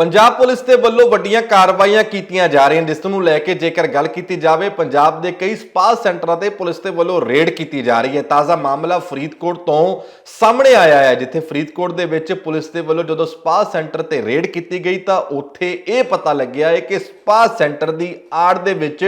Punjab police ਦੇ ਵੱਲੋਂ ਵੱਡੀਆਂ ਕਾਰਵਾਈਆਂ ਕੀਤੀਆਂ ਜਾ ਰਹੀਆਂ ਜਿਸ ਨੂੰ ਲੈ ਕੇ ਜੇਕਰ ਗੱਲ ਕੀਤੀ ਜਾਵੇ, ਪੰਜਾਬ ਦੇ ਕਈ ਸਪਾ ਸੈਂਟਰਾਂ ਤੇ ਪੁਲਿਸ ਦੇ ਵੱਲੋਂ ਰੇਡ ਕੀਤੀ ਜਾ ਰਹੀ ਹੈ। ਤਾਜ਼ਾ ਮਾਮਲਾ ਫਰੀਦਕੋਟ ਤੋਂ ਸਾਹਮਣੇ ਆਇਆ ਹੈ, ਜਿੱਥੇ ਫਰੀਦਕੋਟ ਦੇ ਵਿੱਚ ਪੁਲਿਸ ਦੇ ਵੱਲੋਂ ਜਦੋਂ ਸਪਾ ਸੈਂਟਰ ਤੇ ਰੇਡ ਕੀਤੀ ਗਈ ਤਾਂ ਉੱਥੇ ਇਹ ਪਤਾ ਲੱਗਿਆ ਹੈ ਕਿ ਸਪਾ ਸੈਂਟਰ ਦੀ ਆੜ ਦੇ ਵਿੱਚ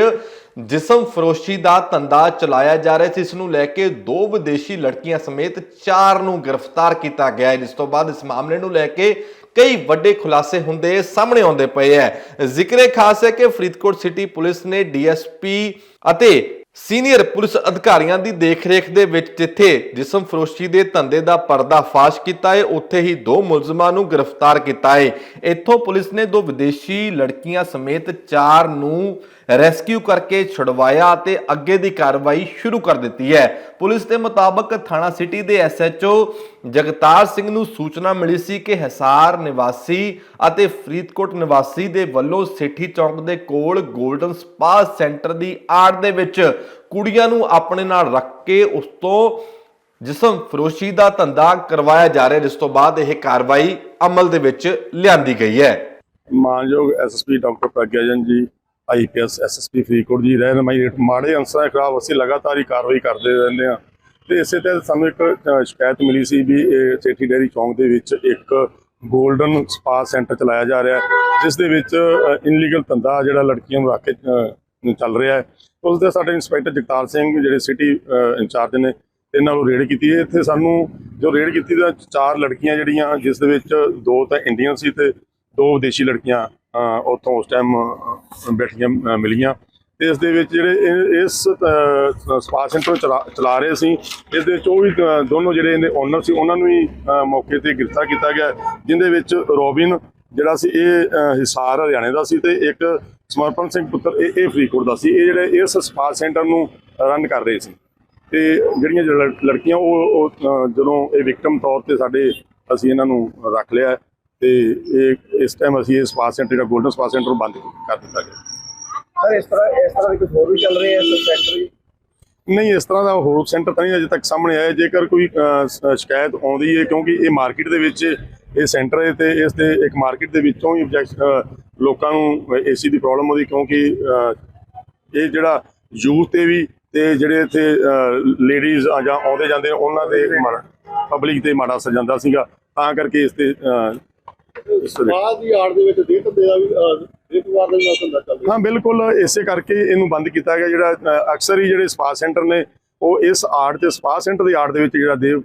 ਜਿਸਮ ਫਰੋਸ਼ੀ ਦਾ ਧੰਦਾ ਚਲਾਇਆ ਜਾ ਰਿਹਾ ਸੀ ਇਸ ਨੂੰ ਲੈ ਕੇ ਦੋ ਵਿਦੇਸ਼ੀ ਲੜਕੀਆਂ ਸਮੇਤ ਚਾਰ ਨੂੰ ਗ੍ਰਿਫਤਾਰ ਕੀਤਾ ਗਿਆ ਜਿਸ ਤੋਂ ਬਾਅਦ ਇਸ ਮਾਮਲੇ ਨੂੰ ਲੈ ਕੇ ਕਈ ਵੱਡੇ ਖੁਲਾਸੇ ਹੁੰਦੇ ਸਾਹਮਣੇ ਆਉਂਦੇ ਪਏ ਹੈ। ਜ਼ਿਕਰੇ ਖਾਸ ਹੈ ਕਿ ਫਰੀਦਕੋਟ ਸਿਟੀ ਪੁਲਿਸ ਨੇ ਡੀਐਸਪੀ ਅਤੇ ਸੀਨੀਅਰ ਪੁਲਿਸ ਅਧਿਕਾਰੀਆਂ ਦੀ ਦੇਖਰੇਖ ਦੇ ਵਿੱਚ ਜਿੱਥੇ ਜਿਸਮ ਫਰੋਸ਼ੀ ਦੇ ਧੰਦੇ ਦਾ ਪਰਦਾਫਾਸ਼ ਕੀਤਾ ਹੈ ਉੱਥੇ ਹੀ ਦੋ ਮੁਲਜ਼ਮਾਂ ਨੂੰ ਗ੍ਰਿਫਤਾਰ ਕੀਤਾ ਹੈ ਇੱਥੋਂ ਪੁਲਿਸ ਨੇ ਦੋ ਵਿਦੇਸ਼ੀ ਲੜਕੀਆਂ ਸਮੇਤ ਚਾਰ ਨੂੰ ਰੈਸਕਿਊ ਕਰਕੇ ਛੁਡਵਾਇਆ ਅਤੇ ਅੱਗੇ ਦੀ ਕਾਰਵਾਈ ਸ਼ੁਰੂ ਕਰ ਦਿੱਤੀ ਹੈ। ਪੁਲਿਸ ਦੇ ਮੁਤਾਬਕ ਥਾਣਾ ਸਿਟੀ ਦੇ ਐਸਐਚਓ ਜਗਤਾਰ ਸਿੰਘ ਨੂੰ ਸੂਚਨਾ ਮਿਲੀ ਸੀ ਕਿ ਹਿਸਾਰ ਨਿਵਾਸੀ ਅਤੇ ਫਰੀਦਕੋਟ ਨਿਵਾਸੀ ਦੇ ਵੱਲੋਂ ਸੇਠੀ ਚੌਂਕ ਦੇ ਕੋਲ 골ਡਨ ਸਪਾ ਸੈਂਟਰ ਦੀ ਆੜ ਦੇ ਵਿੱਚ ਕੁੜੀਆਂ ਨੂੰ ਆਪਣੇ ਨਾਲ ਰੱਖ ਕੇ ਉਸ ਤੋਂ ਜਿਸਮ ਫਰੋਸ਼ੀ ਦਾ ਧੰਦਾ ਕਰਵਾਇਆ ਜਾ ਰਿਹਾ, ਜਿਸ ਤੋਂ ਬਾਅਦ ਇਹ ਕਾਰਵਾਈ ਅਮਲ ਦੇ ਵਿੱਚ ਲਿਆਂਦੀ ਗਈ ਹੈ। ਮਾਨਯੋਗ ਐਸਐਸਪੀ ਡਾਕਟਰ ਪ੍ਰਗਿਆਜਨ ਜੀ ਆਈਪੀਐਸ ਐਸਐਸਪੀ ਫਰੀਦਕੋਟ ਜੀ, ਰਹਿਨਮਾਈ ਮਾੜੇ ਅੰਸਰਾਂ ਖਿਲਾਫ ਅਸੀਂ ਲਗਾਤਾਰ ਹੀ ਕਾਰਵਾਈ ਕਰਦੇ ਰਹਿੰਦੇ ਹਾਂ। ਤੇ ਇਸੇ ਤੇ ਸਾਨੂੰ ਇੱਕ ਅ, ਸ਼ਿਕਾਇਤ ਮਿਲੀ ਸੀ ਵੀ ਇਹ ਸੇਠੀ ਡੇਰੀ ਚੌਂਕ ਦੇ ਵਿੱਚ ਇੱਕ 골ਡਨ ਸਪਾ ਸੈਂਟਰ ਚਲਾਇਆ ਜਾ ਰਿਹਾ ਹੈ ਜਿਸ ਦੇ ਵਿੱਚ ਇਨਲੀਗਲ ਧੰਦਾ ਜਿਹੜਾ ਲੜਕੀਆਂ ਨੂੰ ਰੱਖ ਕੇ ਅ, ਚੱਲ ਰਿਹਾ ਹੈ। ਉਸ ਦੇ ਸਾਡੇ ਇੰਸਪੈਕਟਰ ਜਗਤਾਰ ਸਿੰਘ ਜਿਹੜੇ ਸਿਟੀ ਇੰਚਾਰਜ ਨੇ ਇਹਨਾਂ ਨੂੰ ਰੇਡ ਕੀਤੀ ਹੈ। ਇੱਥੇ ਸਾਨੂੰ ਜੋ ਰੇਡ ਕੀਤੀ ਤਾਂ ਚਾਰ ਲੜਕੀਆਂ ਜਿਹੜੀਆਂ ਜਿਸ ਦੇ ਵਿੱਚ ਦੋ ਤਾਂ ਇੰਡੀਅਨ ਸੀ ਤੇ ਦੋ ਵਿਦੇਸ਼ੀ ਲੜਕੀਆਂ ਅ, ਉੱਥੋਂ ਉਸ ਟਾਈਮ ਬੈਠੀਆਂ ਅ, ਮਿਲੀਆਂ। ਇਸ ਦੇ ਵਿੱਚ ਜਿਹੜੇ ਇਹ- ਇਸ ਅ, ਸਪਾ ਸੈਂਟਰ ਚਲਾ ਚਲਾ ਰਹੇ ਸੀ ਇਸ ਦੇ ਵਿੱਚ ਉਹ ਵੀ ਦੋਨੋਂ ਜਿਹੜੇ ਇਹਦੇ ਓਨਰ ਸੀ ਉਹਨਾਂ ਨੂੰ ਵੀ ਮੌਕੇ ਤੇ ਗ੍ਰਿਫਤਾਰ ਕੀਤਾ ਗਿਆ ਜਿੰਦੇ ਵਿੱਚ ਰੋਬਿਨ ਜਿਹੜਾ ਸੀ ਇਹ ਹਿਸਾਰ ਹਰਿਆਣੇ ਦਾ ਸੀ ਤੇ ਇੱਕ ਸਮਰਪਣ ਸਿੰਘ ਪੁੱਤਰ ਇਹ ਇਹ ਫਰੀਦਕੋਟ ਦਾ ਸੀ ਇਹ ਜਿਹੜੇ ਇਸ ਸਪਾ ਸੈਂਟਰ ਨੂੰ ਰਨ ਕਰ ਰਹੇ ਸੀ। ਤੇ ਜਿਹੜੀਆਂ ਲੜ- ਲੜਕੀਆਂ ਉਹ ਉਹ, ਜਦੋਂ ਇਹ ਵਿਕਟਮ ਤੌਰ ਤੇ ਸਾਡੇ ਅਸੀਂ ਇਹਨਾਂ ਨੂੰ ਰੱਖ ਲਿਆ ਹੈ ਤੇ ਇਹ ਇਸ ਟਾਈਮ ਅਸੀਂ ਇਹ ਸਪਾ ਸੈਂਟਰ ਜਿਹੜਾ ਗੋਲਡਨ ਸਪਾ ਸੈਂਟਰ ਬੰਦ ਕਰ ਦਿੱਤਾ ਗਿਆ। ਸਰ ਇਸ ਤਰ੍ਹਾਂ ਇਸ ਤਰ੍ਹਾਂ ਦੇ ਕੁਝ ਹੋਰ ਵੀ ਚੱਲ ਰਹੇ ਐ ਸੈਕਟਰੀ ਨਹੀਂ ਇਸ ਤਰ੍ਹਾਂ ਦਾ ਹੋਰ ਸੈਂਟਰ ਤਾਂ ਨਹੀਂ ਅਜੇ ਤੱਕ ਸਾਹਮਣੇ ਆਇਆ। ਜੇਕਰ ਕੋਈ ਸ਼ਿਕਾਇਤ ਆਉਂਦੀ ਹੈ ਕਿਉਂਕਿ ਇਹ ਮਾਰਕੀਟ ਦੇ ਵਿੱਚ ਇਹ ਸੈਂਟਰ ਹੈ ਤੇ ਇਸ ਦੇ ਇੱਕ ਮਾਰਕੀਟ ਦੇ ਵਿੱਚੋਂ ਹੀ ਲੋਕਾਂ ਨੂੰ ਏਸੀ ਦੀ ਪ੍ਰੋਬਲਮ ਆਉਂਦੀ ਕਿਉਂਕਿ ਇਹ ਜਿਹੜਾ ਯੂਥ ਤੇ ਵੀ ਤੇ ਜਿਹੜੇ ਇੱਥੇ ਲੇਡੀਜ਼ ਜਾਂ ਆਉਂਦੇ ਜਾਂਦੇ ਉਹਨਾਂ ਦੇ ਪਬਲਿਕ ਤੇ ਮਾੜਾ ਅਸਰ ਜਾਂਦਾ ਸੀਗਾ। ਤਾਂ ਕਰਕੇ ਇਸ ਤੇ ਇਸ ਬਾਅਦ ਦੀ ਆੜ ਦੇ ਵਿੱਚ ਦੇ ਧੰਦੇ ਦਾ ਵੀ ਦੇ ਹਾਂ ਬਿਲਕੁਲ ਇਸੇ ਕਰਕੇ ਇਹਨੂੰ ਬੰਦ ਕੀਤਾ ਗਿਆ ਜਿਹੜਾ ਅਕਸਰ ਹੀ ਜਿਹੜੇ ਸਪਾ ਸੈਂਟਰ ਨੇ ਉਹ ਇਸ ਆਰਟ ਤੇ ਸਪਾ ਸੈਂਟਰ ਦੀ ਆਰਟ ਦੇ ਵਿੱਚ ਜਿਹੜਾ ਦੇਵ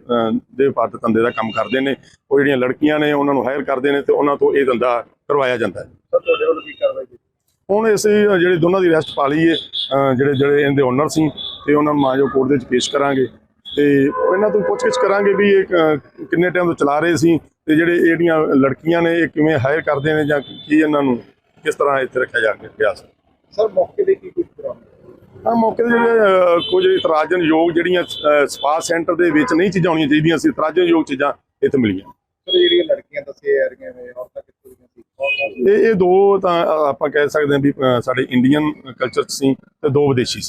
ਦੇਵ ਪਾਤ ਧੰਦੇ ਦਾ ਕੰਮ ਕਰਦੇ ਨੇ। ਉਹ ਜਿਹੜੀਆਂ ਲੜਕੀਆਂ ਨੇ ਉਹਨਾਂ ਨੂੰ ਹਾਇਰ ਕਰਦੇ ਨੇ ਤੇ ਉਹਨਾਂ ਤੋਂ ਇਹ ਧੰਦਾ ਕਰਵਾਇਆ ਜਾਂਦਾ ਹੈ। ਸਰ ਤੁਹਾਡੇ ਵੱਲੋਂ ਕੀ ਕਾਰਵਾਈ ਕੀਤੀ? ਹੁਣ ਅਸੀਂ ਅ, ਜਿਹੜੇ ਦੋਨਾਂ ਦੀ ਅਰੈਸਟ ਪਾ ਲਈਏ ਜਿਹੜੇ ਜਿਹੜੇ ਇਹਦੇ ਓਨਰ ਸੀ ਤੇ ਉਹਨਾਂ ਨੂੰ ਮਾਜੋ ਕੋਰਟ ਦੇ ਵਿੱਚ ਪੇਸ਼ ਕਰਾਂਗੇ। ਤੇ ਇਹਨਾਂ ਤੋਂ ਪੁੱਛਗਿੱਛ ਕਰਾਂਗੇ ਵੀ ਇਹ ਕਿੰਨੇ ਟਾਈਮ ਤੋਂ ਚਲਾ ਰਹੇ ਸੀ ਤੇ ਜਿਹੜੇ ਇਹ ਜਿਹੜੀਆਂ ਲੜਕੀਆਂ ਨੇ ਇਹ ਕਿਵੇਂ ਹਾਇਰ ਕਰਦੇ ਨੇ ਜਾਂ ਕੀ ਇਹਨਾਂ ਨੂੰ ਕਿਸ ਤਰ੍ਹਾਂ ਇੱਥੇ ਰੱਖਿਆ ਜਾ ਰਿਹਾ ਸੀ? ਸਰ ਮੌਕੇ ਤੇ ਕੀ ਕੁਝ ਆ ਮੌਕੇ ਜਿਹੜੇ ਅਹ, ਕੁਝ ਇਤਰਾਜ਼ਨ ਯੋਗ ਜਿਹੜੀਆਂ ਅਹ, ਸਪਾ ਸੈਂਟਰ ਦੇ ਵਿੱਚ ਨਹੀਂ ਚੀਜ਼ਾਂ ਹੋਣੀਆਂ ਚਾਹੀਦੀਆਂ ਸੀ ਇਤਰਾਜ਼ਨ ਯੋਗ ਚੀਜ਼ਾਂ ਇੱਥੇ ਮਿਲੀਆਂ। ਸਰ ਜਿਹੜੀਆਂ ਲੜਕੀਆਂ ਦੱਸੇ ਜਾ ਰਹੀਆਂ ਨੇ ਔਰਤਾਂ ਕਿੱਥੋਂ ਦੀਆਂ ਸੀ? ਕੌਣ ਕੌਣ ਸੀ? ਇਹ ਇਹ ਦੋ ਤਾਂ ਆਪਾਂ ਕਹਿ ਸਕਦੇ ਹਾਂ ਵੀ ਸਾਡੇ ਇੰਡੀਅਨ ਕਲਚਰ ਚ ਸੀ ਤੇ ਦੋ ਵਿਦੇਸ਼ੀ ਸੀ।